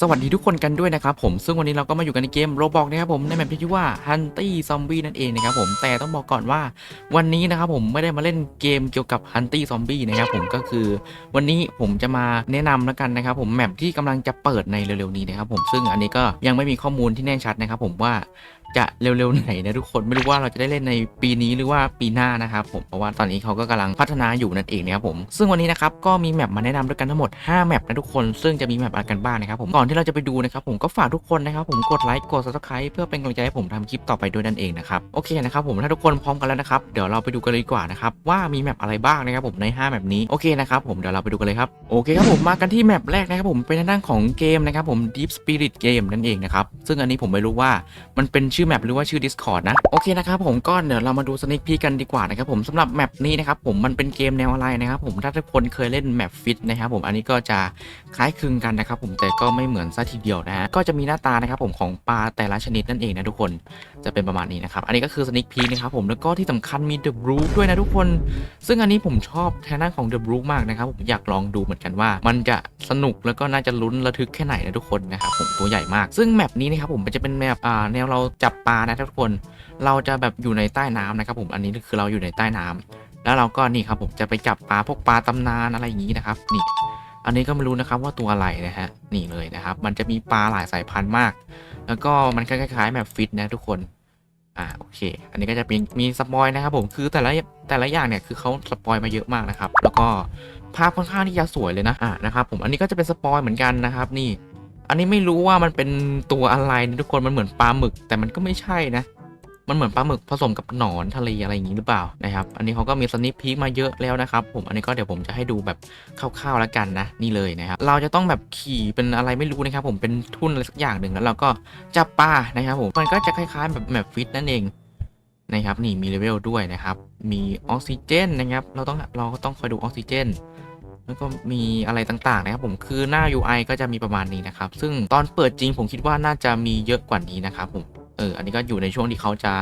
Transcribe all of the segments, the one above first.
สวัสดีทุกคนกันด้วยนะครับผมซึ่งวันนี้เราก็มาอยู่กันในเกมโรบอกนะครับผมในแมปที่ชื่อว่า Hunty Zombie นั่นเองนะครับผมแต่ต้องบอกก่อนว่าวันนี้นะครับผมไม่ได้มาเล่นเกมเกี่ยวกับ Hunty Zombie นะครับผมก็คือ วันนี้ผมจะมาแนะนำแล้วกันนะครับผมแมปที่กำลังจะเปิดในเร็วๆนี้นะครับผมซึ่งอันนี้ก็ยังไม่มีข้อมูลที่แน่ชัดนะครับผมว่า จะเร็วๆไหนนะทุกคนไม่รู้ว่าเราจะได้เล่นในปีนี้หรือว่าปีหน้านะครับผมเพราะว่าตอนนี้เขาก็กำลังพัฒนาอยู่นั่นเองนะครับผมซึ่งวันนี้นะครับก็มีแมปมาแนะนำด้วยกันทั้งหมด 5 แมปนะทุกคนซึ่งจะมีแมปอะไรกันบ้างนะครับผมก่อนที่เราจะไปดูนะครับผมก็ฝากทุกคนนะครับผมกดไลค์กด subscribe เพื่อเป็นกำลังใจให้ผมทำคลิปต่อไปด้วยนั่นเองนะครับโอเคนะครับผมถ้าทุกคนพร้อมกันแล้วนะครับเดี๋ยวเราไปดูกันเลยดีกว่านะครับว่ามีแมปอะไรบ้างนะครับผมใน 5 แมปนี้โอเคนะครับผมเดี๋ยวเราไปดูกันเลยครับโอเคครับผมมากันที่แมปแรกนะครับผมเป็นทางด้านของเกมนะครับผม Deep Spirit Game นั่นเองนะครับซึ่งอันนี้ผมไม่รู้ว่ามันเป็นชื่อแมปหรือว่าชื่อ Discord นะ โอเคนะครับผมก็เดี๋ยวเรามาดูสนิคพีกันดีกว่านะครับผมสำหรับแมปนี้นะครับผมมันเป็นเกมแนวอะไรนะครับผมถ้าทุกคนเคยเล่นแมปฟิตนะครับผมอันนี้ก็จะคล้ายคลึงกันนะครับผมแต่ก็ไม่เหมือนซะทีเดียวนะฮะก็จะมีหน้าตานะครับผมของปลาแต่ละชนิดนั่นเองนะทุกคนจะเป็นประมาณนี้นะครับอันนี้ก็คือสนิคพีนะครับผมแล้วก็ที่สำคัญมีเดอะบรูด้วยนะทุกคน ซึ่งอันนี้ผมชอบทางด้านของ The Brook มากนะครับผมอยากลองดูเหมือนกันว่า มันจะสนุกแล้วก็น่าจะลุ้นระทึกแค่ไหนนะทุกคนนะครับผมตัวใหญ่มาก ซึ่งแมปนี้นะครับผมมันจะเป็นแมปแนวเราจับปลานะทุกคน เราจะแบบอยู่ในใต้น้ำนะครับผมอันนี้คือเราอยู่ในใต้น้ำแล้วเราก็นี่ครับผมจะไปจับปลาพวกปลาตำนานอะไรอย่างนี้นะครับ นี่ อันนี้ก็ไม่รู้นะครับว่าตัวอะไรนะฮะนี่เลยนะครับ มันจะมีปลาหลายสายพันธุ์มาก แล้วก็มันคล้ายๆแบบฟิตนะทุกคนอ่าโอเค อันนี้ก็จะมีมีสปอยนะครับผมคือแต่ละแต่ละอย่างเนี่ยคือเขาสปอยมาเยอะมากนะครับ แล้วก็ภาพค่อนข้างที่จะสวยเลยนะอ่านะครับผมอันนี้ก็จะเป็นสปอยเหมือนกันนะครับ นี่ อันนี้ไม่รู้ว่ามันเป็นตัวอะไรนะทุกคนมันเหมือนปลาหมึก แต่มันก็ไม่ใช่นะ มันเหมือนปลาหมึกผสมกับหนอนทะเลอะไรอย่างนี้หรือเปล่านะครับอันนี้เขาก็มีสนิปพีคมาเยอะแล้วนะครับ ผมอันนี้ก็เดี๋ยวผมจะให้ดูแบบคร่าวๆแล้วกันนะนี่เลยนะครับเราจะต้องแบบขี่เป็นอะไรไม่รู้นะครับ ผมเป็นทุ่นอะไรสักอย่างหนึ่งแล้วเราก็จับปลานะครับผมมันก็จะคล้ายๆแบบแบบฟิตนั่นเองนะครับนี่มีเลเวลด้วยนะครับ มีออกซิเจนนะครับ เราต้องเราก็ต้องคอยดูออกซิเจน แล้วก็มีอะไรต่างๆนะครับผมคือหน้า UI ก็จะมีประมาณนี้นะครับ ซึ่งตอนเปิดจริงผมคิดว่าน่าจะมีเยอะกว่านี้นะครับผมเอออันนี้ก็อยู่ในช่วงที่เขาจะ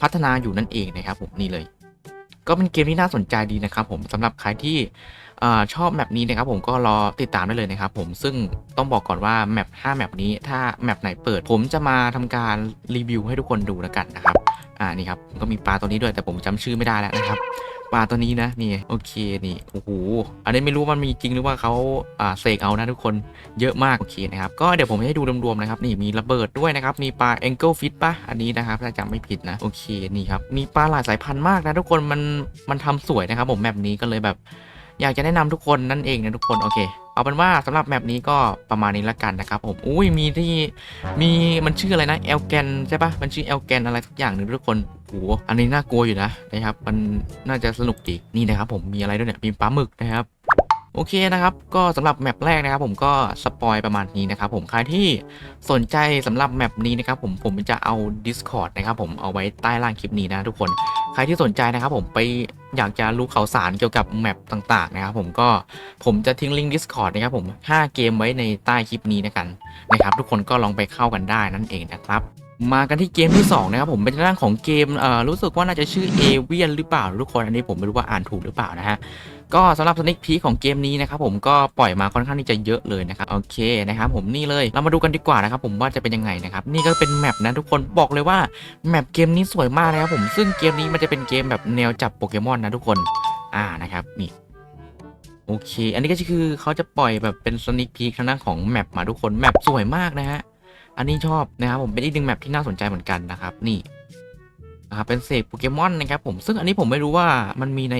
พัฒนาอยู่นั่นเองนะครับผมนี่เลย ก็เป็นเกมที่น่าสนใจดีนะครับผมสำหรับใครที่อชอบแมปนี้นะครับผมก็รอติดตามได้เลยนะครับผมซึ่งต้องบอกก่อนว่าแมป5แมปนี้ถ้าแมปไหนเปิด ผมจะมาทำการรีวิวให้ทุกคนดูแล้วกันนะครับอ่านี่ครับก็มีปลาตัวนี้ด้วยแต่ผมจำชื่อไม่ได้แล้วนะครับ ปลาตัวนี้นะนี่โอเคนี่โอ้โหอันนี้ไม่รู้มันมีจริงหรือว่าเขาอ่าเสกเอานะทุกคนเยอะมากโอเคนะครับก็เดี๋ยวผมให้ดูรวมๆนะครับนี่มีระเบิดด้วยนะครับมีปลา a n g l e fish ปะอันนี้นะครับถ้าจำไม่ผิดนะโอเคนี่ครับมีปลาหลายสายพันธุ์มากนะทุกคนมันมันทำสวยนะครับผมแมปนี้ก็เลยแบบอยากจะแนะนำทุกคนนั่นเองนะทุกคนโอเค เอาเป็นว่าสำหรับแมปนี้ก็ประมาณนี้ละกันนะครับผมอุ้ยมีที่มีมันชื่ออะไรนะเอลแกนใช่ปะมันชื่อเอลแกนอะไรสักอย่างหนึ่งทุกคน โอ้อันนี้น่ากลัวอยู่นะนะครับ มันน่าจะสนุกดีนี่นะครับผมมีอะไรด้วยเนี่ยมีปลาหมึกนะครับโอเคนะครับ ก็สำหรับแมปแรกนะครับผมก็สปอยประมาณนี้นะครับผมใครที่สนใจสำหรับแมปนี้นะครับผมผมจะเอา Discord นะครับผมเอาไว้ใต้ล่างคลิปนี้นะทุกคน ใครที่สนใจนะครับผมไปอยากจะรู้ข่าวสารเกี่ยวกับแมปต่างๆนะครับผมก็ผมจะทิ้งลิงก์ Discord นะครับผม 5 เกมไว้ในใต้คลิปนี้นะกันนะครับทุกคนก็ลองไปเข้ากันได้นั่นเองนะครับ มากันที่เกมที่2นะครับผมเป็นเรื่องของเกมเอ่อรู้สึกว่าน่าจะชื่อเอเวียนหรือเปล่าทุกคนอันนี้ผมไม่รู้ว่าอ่านถูกหรือเปล่านะฮะก็สำหรับสนิคพีของเกมนี้นะครับผมก็ปล่อยมาค่อนข้างที่จะเยอะเลยนะครับโอเคนะครับผมนี่เลยเรามาดูกันดีกว่านะครับผมว่าจะเป็นยังไงนะครับนี่ก็เป็นแมปนะทุกคนบอกเลยว่าแมปเกมนี้สวยมากนะครับผมซึ่งเกมนี้มันจะเป็นเกมแบบแนวจับโปเกมอนนะทุกคนอ่านะครับนี่โอเค อันนี้ก็คือเขาจะปล่อยแบบเป็นสนิคพีทางด้านของแมปมาทุกคนแมปสวยมากนะฮะ อันนี้ชอบนะครับผมเป็นอีกหนึ่งแมปที่น่าสนใจเหมือนกันนะครับ นี่นะครับเป็นเสกโปเกมอนนะครับผมซึ่งอันนี้ผมไม่รู้ว่ามันมีใน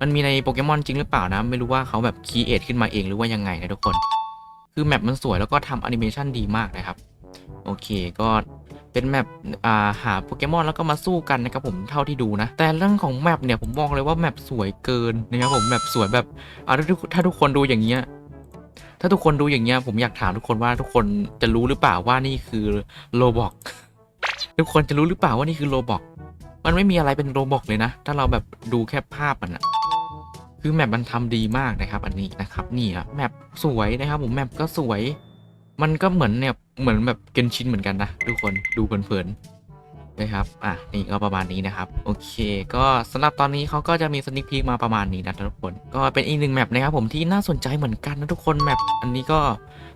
มันมีในโปเกมอนจริงหรือเปล่านะ ไม่รู้ว่าเขาแบบคีเอทขึ้นมาเองหรือว่ายังไงนะทุกคน คือแมปมันสวยแล้วก็ทำแอนิเมชันดีมากนะครับ โอเคก็เป็นแมปาหาโปเกมอนแล้วก็มาสู้กันนะครับผมเท่าที่ดูนะ แต่เรื่องของแมปเนี่ยผมบอกเลยว่าแมปสวยเกินนะครับผมแมปสวยแบบถ้าทุกถ้าทุกคนดูอย่างเงี้ย ถ้าทุกคนดูอย่างเงี้ยผมอยากถามทุกคนว่าทุกคนจะรู้หรือเปล่าว่านี่คือโลบอกทุกคนจะรู้หรือเปล่าว่านี่คือโลบอกมันไม่มีอะไรเป็นโลบอกเลยนะ ถ้าเราแบบดูแค่ภาพมันอะคือแมปมันทำดีมากนะครับ อันนี้นะครับ นี่อะแมปสวยนะครับ ผมแมปก็สวย มันก็เหมือนเนี่ยเหมือนแบบเกนชินเหมือนกันนะทุกคนดูเพลิน นะครับ อะ นี่ก็ประมาณนี้นะครับ โอเค ก็สำหรับตอนนี้เขาก็จะมีสนิคพีมาประมาณนี้นะทุกคน ก็เป็นอีกหนึ่งแมปนะครับผมที่น่าสนใจเหมือนกันนะทุกคน แมปอันนี้ก็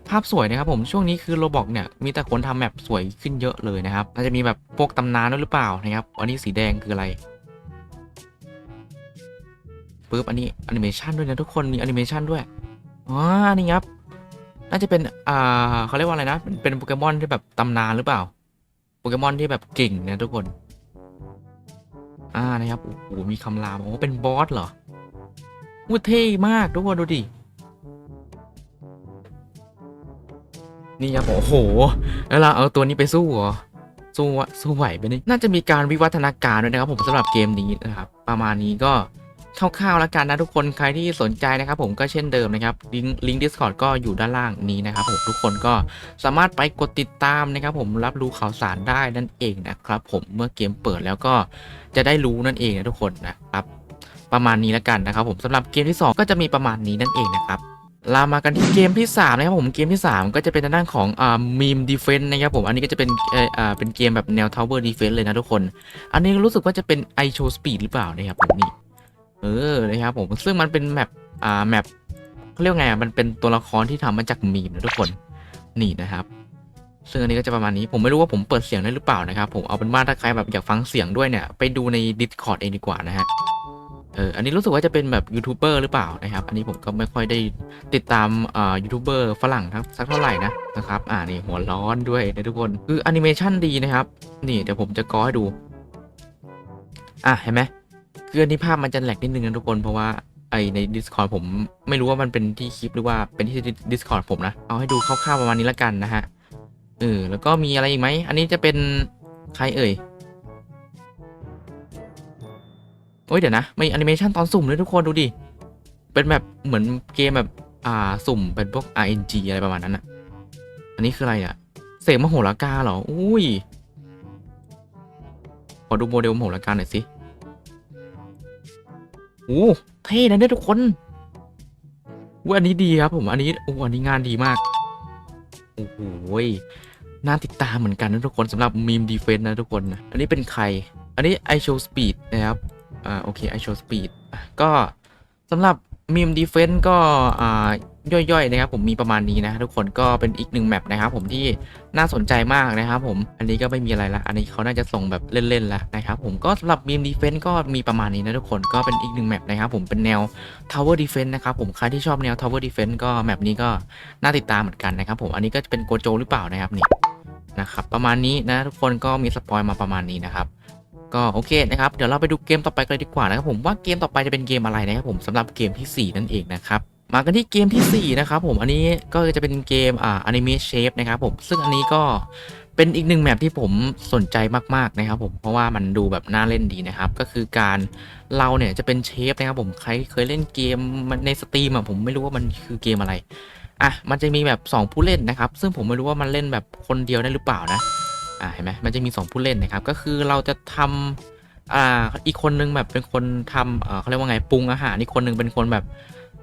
ภาพสวยนะครับผมช่วงนี้คือโรบอกเนี่ยมีแต่คนทำแมปสวยขึ้นเยอะเลยนะครับน่าจะมีแบบพวกตำนานด้วยหรือเปล่านะครับ อันนี้สีแดงคืออะไรปึ๊บอันนี้แอนิเมชันด้วยนะทุกคนมีแอนิเมชันด้วยอ๋อนี่ครับน่าจะเป็นอ่าเขาเรียกว่าอะไรนะ เป็นโปเกมอนที่แบบตำนานหรือเปล่า เกมอนที่แบบเก่งนะทุกคน อ่านะครับ โอ้โห มีคำรามโอ้เป็นบอสเหรออู้เท่มากทุกคนดูดิ นี่ครับโอ้โห แล้วเราเอาตัวนี้ไปสู้เหรอ สู้วะสู้ไหวไปนี่ น่าจะมีการวิวัฒนาการด้วยนะครับผมสำหรับเกมนี้นะครับ ประมาณนี้ก็ คร่าวๆแล้วกันนะทุกคนใครที่สนใจนะครับผมก็เช่นเดิมนะครับลิงก์ลิงก์ Discord ก็อยู่ด้านล่างนี้นะครับผมทุกคนก็สามารถไปกดติดตามนะครับผมรับรู้ข่าวสารได้นั่นเองนะครับผมเมื่อเกมเปิดแล้วก็จะได้รู้นั่นเองนะทุกคนนะครับประมาณนี้แล้วกันนะครับผมสำหรับเกมที่ 2 ก็จะมีประมาณนี้นั่นเองนะครับเรามากันที่เกมที่3นะครับผมเกมที่ 3 ก็จะเป็นทางด้านของอ่ามีมดีเฟนต์นะครับผมอันนี้ก็จะเป็นเอ่อเป็นเกมแบบแนว Tower Defense เลยนะทุกคน อันนี้รู้สึกว่าจะเป็น i s h o w Speed หรือเปล่านะครับผมนี่ เออนะครับผมซึ่งมันเป็นแมปอ่าแมปเขาเรียกไงมันเป็นตัวละครที่ทำมาจากมีมนะทุกคนนี่นะครับ ซึ่งอันนี้ก็จะประมาณนี้ผมไม่รู้ว่าผมเปิดเสียงได้หรือเปล่านะครับผมเอาเป็นว่าถ้าใครแบบอยากฟังเสียงด้วยเนี่ยไปดูใน Discord เองดีกว่านะฮะเอออันนี้รู้สึกว่าจะเป็นแบบยูทูบเบอร์หรือเปล่านะครับ อันนี้ผมก็ไม่ค่อยได้ติดตามอ่ายูทูบเบอร์ฝรั่งทั้งสักเท่าไหร่นะนะครับอ่านี่หัวร้อนด้วยนะทุกคนคือแอนิเมชันดีนะครับ นี่เดี๋ยวผมจะกอให้ดู อะเห็นไหม คืออันนี้ภาพมันจะแหลกนิดนึงนะทุกคนเพราะว่าไอใน Discord ผมไม่รู้ว่ามันเป็นที่คลิปหรือว่าเป็นที่ Discord ผมนะ เอาให้ดูคร่าวๆประมาณนี้ละกันนะฮะเออแล้วก็มีอะไรอีกไหม อันนี้จะเป็นใครเอ่ยโอ้ยเดี๋ยวนะมีแอนิเมชันตอนสุ่มเลยทุกคนดูดิ เป็นแบบเหมือนเกมแบบอ่าสุ่มเป็นพวก RNG อะไรประมาณนั้นอะอันนี้คืออะไรอะเสกมโหฬารกาเหรอ อุ้ย ขอดูโมเดลมโหฬารกาหน่อยสิ โอ้เท่นะเนี่ยทุกคนอุ้ยอันนี้ดีครับผมอันนี้โอ้อันนี้งานดีมากโอ้โหยน่าติดตามเหมือนกันนะทุกคนสำหรับมีมดีเฟนนะทุกคนนะอันนี้เป็นใคร อันนี้ i show speed นะครับอ่าโอเค I show speed ก็สำหรับ มีมดีเฟนก็อ่าย่อยๆนะครับผมมีประมาณนี้นะทุกคนก็เป็นอีกหนึ่งแมปนะครับผมที่น่าสนใจมากนะครับผมอันนี้ก็ไม่มีอะไรละอันนี้เขาน่าจะส่งแบบเล่นๆล้วนะครับผมก็สำหรับมีมดีเฟนก็มีประมาณนี้นะทุกคนก็เป็นอีกหนึ่งแมปนะครับผมเป็นแนว Tower Defense นะครับผมใครที่ชอบแนว Tower Defense ก็แมปนี้ก็น่าติดตามเหมือนกันนะครับผมอันนี้ก็จะเป็นโกโจหรือเปล่านะครับนี่นะครับประมาณนี้นะทุกคนก็มีสปอยมาประมาณนี้นะครับ ก็โอเคนะครับ เดี๋ยวเราไปดูเกมต่อไปกันเลยดีกว่านะครับผมว่าเกมต่อไปจะเป็นเกมอะไรนะครับผมสำหรับเกมทีสี่ 4 นั่นเองนะครับมากันที่เกมทีสี่ 4 นะครับผมอันนี้ก็จะเป็นเกมอ่าอนิเมะเชฟนะครับผมซึ่งอันนี้ก็เป็นอีกหนึ่งแมปที่ผมสนใจมากๆนะครับผมเพราะว่ามันดูแบบน่าเล่นดีนะครับ ก็คือการเราเนี่ยจะเป็นเชฟนะครับผมใครเคยเล่นเกมมันในสตรีมอะผมไม่รู้ว่ามันคือเกมอะไรอะมันจะมีแบบ 2 ผู้เล่นนะครับ ซึ่งผมไม่รู้ว่ามันเล่นแบบคนเดียวได้หรือเปล่านะ อ่าเห็นไหมมันจะมี 2 ผู้เล่นนะครับ ก็คือเราจะทำอ่าอีกคนนึงแบบเป็นคนทำเอ่อเขาเรียกว่าไงปรุงอาหารอีกคนนึงเป็นคนแบบ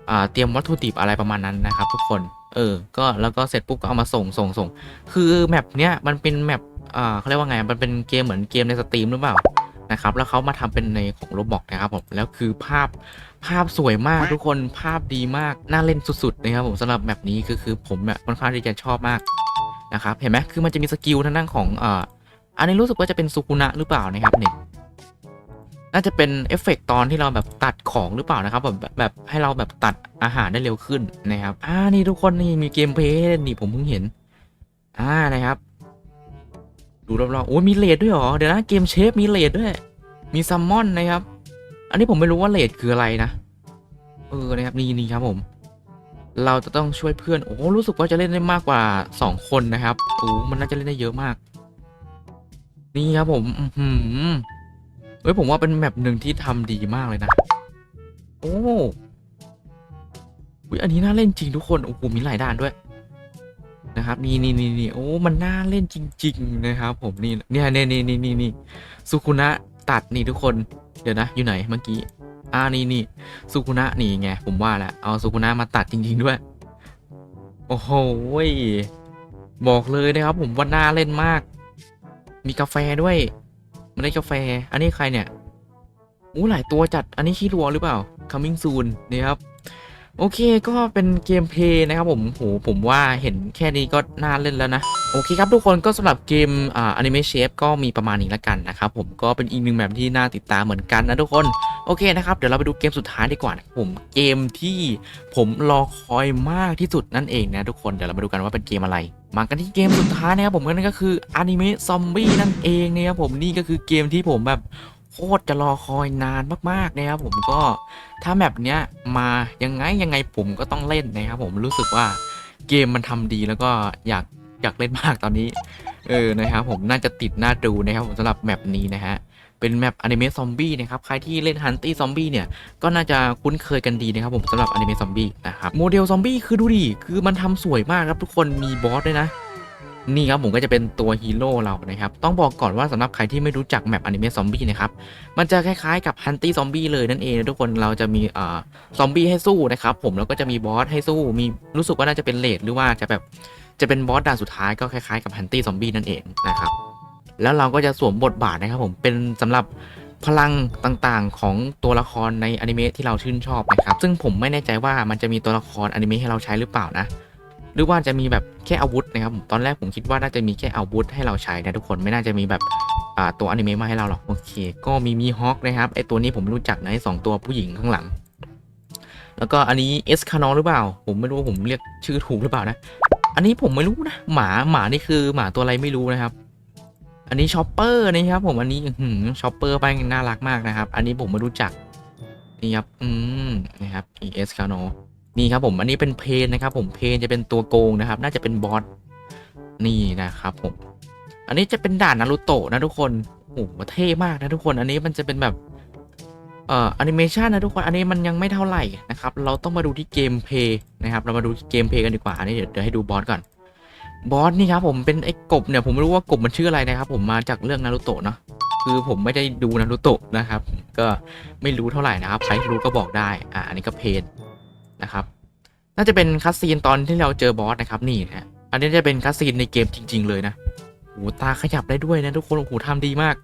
อ่าเตรียมวัตถุดิบอะไรประมาณนั้นนะครับ ทุกคนเออก็แล้วก็เสร็จปุ๊บก็เอามาส่งส่งส่งคือแมปเนี้ยมันเป็นแมปอ่าเขาเรียกว่าไงมันเป็นเกมเหมือนเกมในสตรีมหรือเปล่านะครับแล้วเขามาทำเป็นในของโรบอกนะครับผมแล้วคือภาพภาพสวยมากทุกคนภาพดีมากน่าเล่นสุดๆนะครับผมสำหรับแมปนี้คือคือผมแบบค่อนข้างที่จะชอบมาก นะครับเห็นไหมคือมันจะมีสกิลทางด้านของอ่าอันนี้รู้สึกว่าจะเป็นสุกุนะหรือเปล่านะครับเนี่ยน่าจะเป็นเอฟเฟกต์ตอนที่เราแบบตัดของหรือเปล่านะครับแบบแบบให้เราแบบตัดอาหารได้เร็วขึ้นนะครับอ่านี่ทุกคนนี่มีเกมเพย์นี่ผมเพิ่งเห็นอ่านะครับ ดูรอบๆโอ้ยมีเลดด้วยเหรอเดี๋ยวนะเกมเชฟมีเลดด้วย มีซัมมอนนะครับ อันนี้ผมไม่รู้ว่าเลดคืออะไรนะเออนะครับนี่นี่ครับผม เราจะต้องช่วยเพื่อน โอ้รู้สึกว่าจะเล่นได้มากกว่า 2 คนนะครับโอ้มันน่าจะเล่นได้เยอะมาก นี่ครับผมอือหือเฮ้ยผมว่าเป็นแมปหนึ่งที่ทำดีมากเลยนะ โอ้อุ๊ยอันนี้น่าเล่นจริงทุกคนโอ้โหมีหลายด่านด้วย นะครับ นี่นี่นี่นี่โอ้มันน่าเล่นจริง ๆ นะครับ ผมนี่เนี่ยนี่นี่นี่นี่สุคุนะตัดนี่ทุกคน เดี๋ยวนะ อยู่ไหนเมื่อกี้ อ่านี่นี่สุกุนะนี่ไงผมว่าแหละเอาสุกุนะมาตัดจริง ๆ ด้วย โอ้โหบอกเลยนะครับผมว่าน่าเล่นมาก มีกาแฟด้วยเมล็ดกาแฟ อันนี้ใครเนี่ยอู้หลายตัวจัดอันนี้ขี้รัวหรือเปล่า coming soon นี่ครับ โอเคก็เป็นเกมเพลย์นะครับผมโหผมว่าเห็นแค่นี้ก็น่าเล่นแล้วนะ โอเคครับทุกคนก็สำหรับเกมอ่า anime chef ก็มีประมาณนี้ละกันนะครับผมก็เป็นอีกหนึ่งแบบที่น่าติดตามเหมือนกันนะทุกคนโอเคนะครับเดี๋ยวเราไปดูเกมสุดท้ายดีกว่านะผมเกมที่ผมรอคอยมากที่สุดนั่นเองนะทุกคนเดี๋ยวเรามาดูกันว่าเป็นเกมอะไร มากันที่เกมสุดท้ายนะครับผมนั่นก็คืออนิเมะซอมบี้นั่นเองนะครับผมนี่ก็คือเกมที่ผมแบบ โคตรจะรอคอยนานมากๆนะครับผมก็ถ้าแมปเนี้ยมายังไงยังไงผมก็ต้องเล่นนะครับผมรู้สึกว่าเกมมันทำดีแล้วก็อยากอยากเล่นมากตอนนี้ เออนะครับผมน่าจะติดหน้าดูนะครับผมสำหรับแมปนี้นะฮะเป็นแมปอนิเมะซอมบี้นะครับใครที่เล่นฮันตี้ซอมบี้เนี่ยก็น่าจะคุ้นเคยกันดีนะครับผมสำหรับอนิเมะซอมบี้นะครับโมเดลซอมบี้คือดูดิคือมันทำสวยมากครับทุกคนมีบอสด้วยนะ นี่ครับผมก็จะเป็นตัวฮีโร่เรานะครับ ต้องบอกก่อนว่าสำหรับใครที่ไม่รู้จักแมปอนิเมะซอมบี้นะครับ มันจะคล้ายๆกับฮันตี้ซอมบี้เลยนั่นเองนะทุกคนเราจะมีอ่าซอมบี้ให้สู้นะครับผมแล้วก็จะมีบอสให้สู้มีรู้สึกว่าน่าจะเป็นเลดหรือว่าจะแบบจะเป็นบอสด่านสุดท้ายก็คล้ายๆกับฮันตี้ซอมบี้นั่นเองนะครับแล้วเราก็จะสวมบทบาทนะครับผมเป็นสำหรับพลังต่างๆของตัวละครในอนิเมะที่เราชื่นชอบนะครับซึ่งผมไม่แน่ใจว่ามันจะมีตัวละครอนิเมะให้เราใช้หรือเปล่านะ หรือว่าจะมีแบบแค่อาวุธนะครับตอนแรกผมคิดว่าน่าจะมีแค่อาวุธให้เราใช้นะทุกคนไม่น่าจะมีแบบตัวอนิเมะมาให้เราหรอกโอเค ก็มีมีฮอคนะครับไอตัวนี้ผมรู้จักนะสองตัวผู้หญิงข้างหลัง แล้วก็อันนี้เอสคานอหรือเปล่า ผมไม่รู้ผมเรียกชื่อถูกหรือเปล่านะ อันนี้ผมไม่รู้นะหมาหมานี่คือหมาตัวอะไรไม่รู้นะครับ อันนี้ชอปเปอร์นะครับผมอันนี้หืมชอปเปอร์ไปน่ารักมากนะครับ อันนี้ผมไม่รู้จักนี่ครับอืมนะครับ ES คาโน นี่ครับผมอันนี้เป็นเพนนะครับ ผมเพนจะเป็นตัวโกงนะครับ น่าจะเป็นบอสนี่นะครับผม อันนี้จะเป็นด่านนารูโตะนะทุกคนโอ้โหเท่มากนะทุกคน อันนี้มันจะเป็นแบบเอ่อแอนิเมชันนะทุกคน อันนี้มันยังไม่เท่าไหร่นะครับ เราต้องมาดูที่เกมเพย์นะครับ เรามาดูเกมเพย์กันดีกว่าอันนี้เดี๋ยวเดี๋ยวให้ดูบอสก่อน บอสนี่ครับผมเป็นไอ้กบเนี่ยผมไม่รู้ว่ากบมันชื่ออะไรนะครับ ผมมาจากเรื่องนารูโตะเนาะ คือผมไม่ได้ดูนารูโตะนะครับ ก็ไม่รู้เท่าไหร่นะครับ ใครรู้ก็บอกได้ อ่าอันนี้ก็เพน นะครับ น่าจะเป็นคัสซีนตอนที่เราเจอบอสนะครับนี่นะอันนี้จะเป็นคัสซีนในเกมจริง ๆ เลยนะโอ้ตาขยับได้ด้วยนะทุกคนโอ้โหทำดีมาก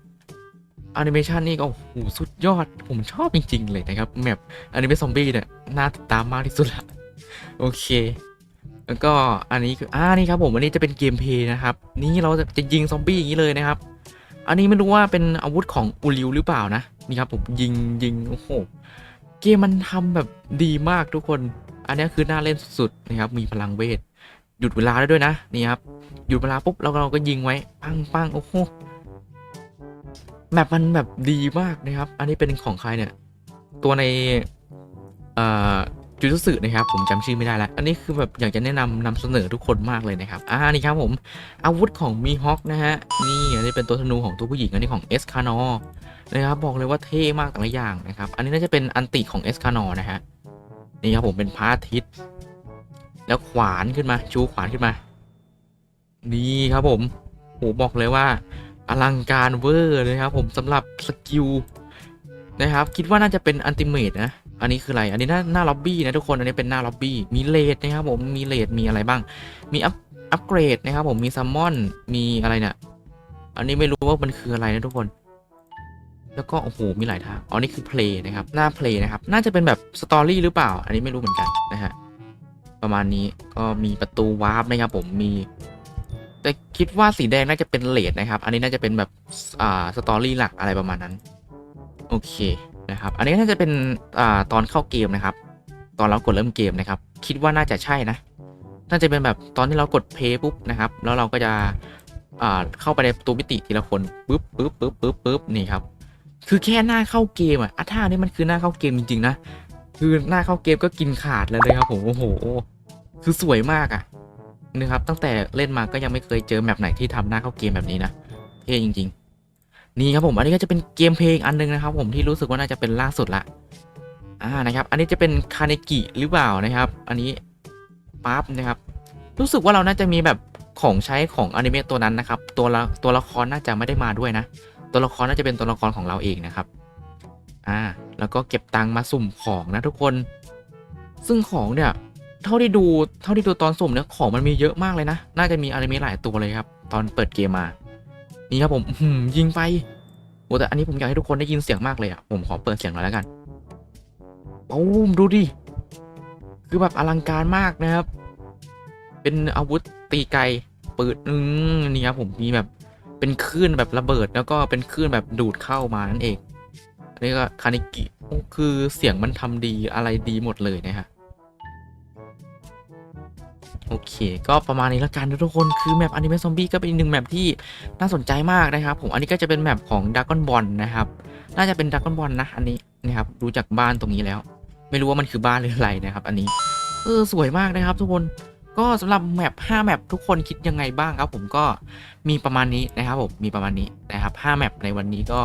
แอนิเมชันนี่ก็โอ้โหสุดยอดผมชอบจริง ๆ เลยนะครับแมปอนิเมะซอมบี้เนี่ยน่าติดตามมากที่สุดละโอเค แล้วก็อันนี้คืออ่านี่ครับผมอันนี้จะเป็นเกมเพย์นะครับ นี่เราจะจะยิงซอมบี้อย่างนี้เลยนะครับ อันนี้ไม่รู้ว่าเป็นอาวุธของอูริวหรือเปล่านะนี่ครับผมยิงยิงโอ้โห เกมมันทำแบบดีมากทุกคน อันนี้คือน่าเล่นสุดๆนะครับ มีพลังเวท หยุดเวลาได้ด้วยนะ นี่ครับ หยุดเวลาปุ๊บเราเราก็ยิงไว้ ปังปังโอ้โห แมปมันแบบดีมากนะครับ อันนี้เป็นของใครเนี่ย ตัวในเอ่อจูจุสึนะครับ ผมจำชื่อไม่ได้แล้ว อันนี้คือแบบอยากจะแนะนำนำเสนอทุกคนมากเลยนะครับ อ่า นี่ครับผม อาวุธของมีฮอคนะฮะ นี่ อันนี้เป็นตัวธนูของตัวผู้หญิง อันนี้ของเอสคานอ นะครับบอกเลยว่าเท่มากแต่ละอย่างนะครับ อันนี้น่าจะเป็นอันติของเอสคานอนะฮะนี่ครับผมเป็นพระอาทิตย์ แล้วขวานขึ้นมาชูขวานขึ้นมานี่ครับผมโหบอกเลยว่า อลังการเวอร์เลยครับผมสำหรับสกิลนะครับ คิดว่าน่าจะเป็นอันติเมตนะอันนี้คืออะไร อันนี้หน้าหน้าล็อบบี้นะทุกคน อันนี้เป็นหน้าล็อบบี้ มีเลดนะครับผม มีเลดมีอะไรบ้าง มีอัพอัปเกรดนะครับผม มีซัมมอน มีอะไรเนี่ย อันนี้ไม่รู้ว่ามันคืออะไรนะทุกคน แล้วก็โอ้โหมีหลายทางอ๋อนี่คือเพลย์นะครับหน้าเพลย์นะครับน่าจะเป็นแบบสตอรี่หรือเปล่า อันนี้ไม่รู้เหมือนกันนะฮะประมาณนี้ก็มีประตูวาร์ปนะครับผมมี แต่คิดว่าสีแดงน่าจะเป็นเลดนะครับ อันนี้น่าจะเป็นแบบอ่าสตอรี่หลักอะไรประมาณนั้น โอเคนะครับ อันนี้น่าจะเป็นอ่าตอนเข้าเกมนะครับ ตอนเรากดเริ่มเกมนะครับ คิดว่าน่าจะใช่นะ น่าจะเป็นแบบตอนที่เรากดเพย์ปุ๊บนะครับ แล้วเราก็จะอ่าเข้าไปในประตูมิติทีละคนปุ๊บปุ๊บปุ๊บปุ๊บปุ๊บนี่ครับ คือแค่หน้าเข้าเกมอะอะท่านี้มันคือหน้าเข้าเกมจริงๆนะ คือหน้าเข้าเกมก็กินขาดเลยเลยครับผมโอ้โห คือสวยมากอะนะครับตั้งแต่เล่นมาก็ยังไม่เคยเจอแมปไหนที่ทำหน้าเข้าเกมแบบนี้นะเท่จริง ๆ นี่ครับผมอันนี้ก็จะเป็นเกมเพลงอันหนึงนะครับ ผมที่รู้สึกว่าน่าจะเป็นล่าสุดละอ่านะครับ อันนี้จะเป็นคาเนกิหรือเปล่านะครับ อันนี้ปั๊บนะครับ รู้สึกว่าเราน่าจะมีแบบของใช้ของอนิเมะตัวนั้นนะครับ ตัวละตัวละครน่าจะไม่ได้มาด้วยนะ ตัวละครน่าจะเป็นตัวละครของเราเองนะครับ อ่า แล้วก็เก็บตังค์มาสุ่มของนะทุกคน ซึ่งของเนี่ย เท่าที่ดู เท่าที่ดูตอนสุ่มเนี่ยของมันมีเยอะมากเลยนะ น่าจะมีอนิเมะหลายตัวเลยครับ ตอนเปิดเกมมา นี่ครับผมหือยิงไปโอ้แต่อันนี้ผมอยากให้ทุกคนได้ยินเสียงมากเลยอะ ผมขอเปิดเสียงหน่อยแล้วกันปูมดูดิ คือแบบอลังการมากนะครับ เป็นอาวุธตีไกลปืนอืมนี่ครับผมมีแบบ เป็นคลื่นแบบระเบิดแล้วก็เป็นคลื่นแบบดูดเข้ามานั่นเองอันนี้ก็คานิกิคือเสียงมันทำดีอะไรดีหมดเลยนะฮะโอเค ก็ประมาณนี้แล้วกันนะทุกคนคือแมปอนิเมะซอมบี้ก็เป็นอีกหนึ่งแมปที่น่าสนใจมากนะครับ ผมอันนี้ก็จะเป็นแมปของดักกอนบอลนะครับ น่าจะเป็นดักกอนบอลนะอันนี้นะครับดูจากบ้านตรงนี้แล้ว ไม่รู้ว่ามันคือบ้านหรืออะไรนะครับ อันนี้เออสวยมากนะครับทุกคน ก็สำหรับแมป5แมปทุกคนคิดยังไงบ้างครับผมก็มีประมาณนี้นะครับผมมีประมาณนี้นะครับ5แมปในวันนี้ก็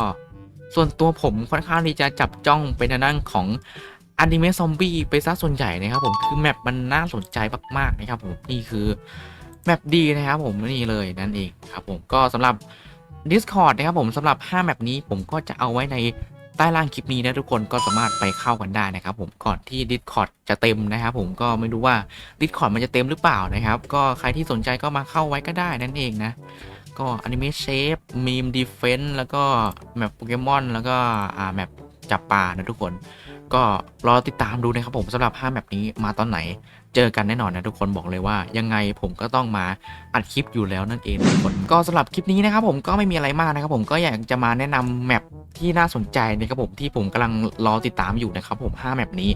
ส่วนตัวผมค่อนข้างที่จะจับจ้องเป็นทางด้านของอนิเมะซอมบี้ไปซะส่วนใหญ่นะครับผมคือแมปมันน่าสนใจมากๆนะครับผมนี่คือแมปดีนะครับผมนี่เลยนั่นเองครับผมก็สำหรับ Discord นะครับผมสำหรับ 5 แมปนี้ผมก็จะเอาไว้ใน ใต้ล่างคลิปนี้นะทุกคนก็สามารถไปเข้ากันได้นะครับผมก่อนที่ Discord จะเต็มนะครับผมก็ไม่รู้ว่า Discord มันจะเต็มหรือเปล่านะครับ ก็ใครที่สนใจก็มาเข้าไว้ก็ได้นั่นเองนะ ก็อนิเมะเชฟมีมดีเฟนต์แล้วก็แมปโปเกมอนแล้วก็อ่าแมปจับปลานะทุกคน ก็รอติดตามดูนะครับผมสำหรับ5แมปนี้มาตอนไหน เจอกันแน่นอนนะทุกคนบอกเลยว่า ยังไงผมก็ต้องมาอัดคลิปอยู่แล้วนั่นเองทุกคนก็สำหรับคลิปนี้นะครับผมก็ไม่มีอะไรมากนะครับผมก็อยากจะมาแนะนำแมปที่น่าสนใจนะครับผมที่ผมกำลังรอติดตามอยู่นะครับผม5แมปนี้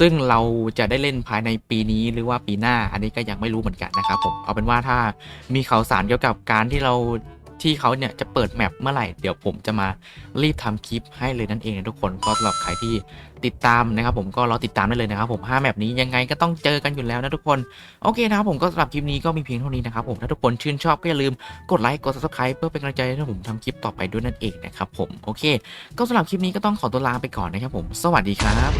ซึ่งเราจะได้เล่นภายในปีนี้หรือว่าปีหน้า อันนี้ก็ยังไม่รู้เหมือนกันนะครับผมเอาเป็นว่าถ้ามีข่าวสารเกี่ยวกับการที่เรา ที่เขาเนี่ยจะเปิดแมปเมื่อไหร่ เดี๋ยวผมจะมารีบทำคลิปให้เลยนั่นเองนะทุกคนก็สำหรับใครที่ติดตามนะครับผมก็รอติดตามได้เลยนะครับผม5แมปนี้ยังไงก็ต้องเจอกันอยู่แล้วนะทุกคนโอเคนะครับผมก็สำหรับคลิปนี้ก็มีเพียงเท่านี้นะครับผมถ้าทุกคนชื่นชอบก็อย่าลืมกดไลค์กด subscribe เพื่อเป็นกำลังใจให้ผมทำคลิปต่อไปด้วยนั่นเองนะครับผมโอเค ก็สำหรับคลิปนี้ก็ต้องขอตัวลาไปก่อนนะครับผม สวัสดีครับ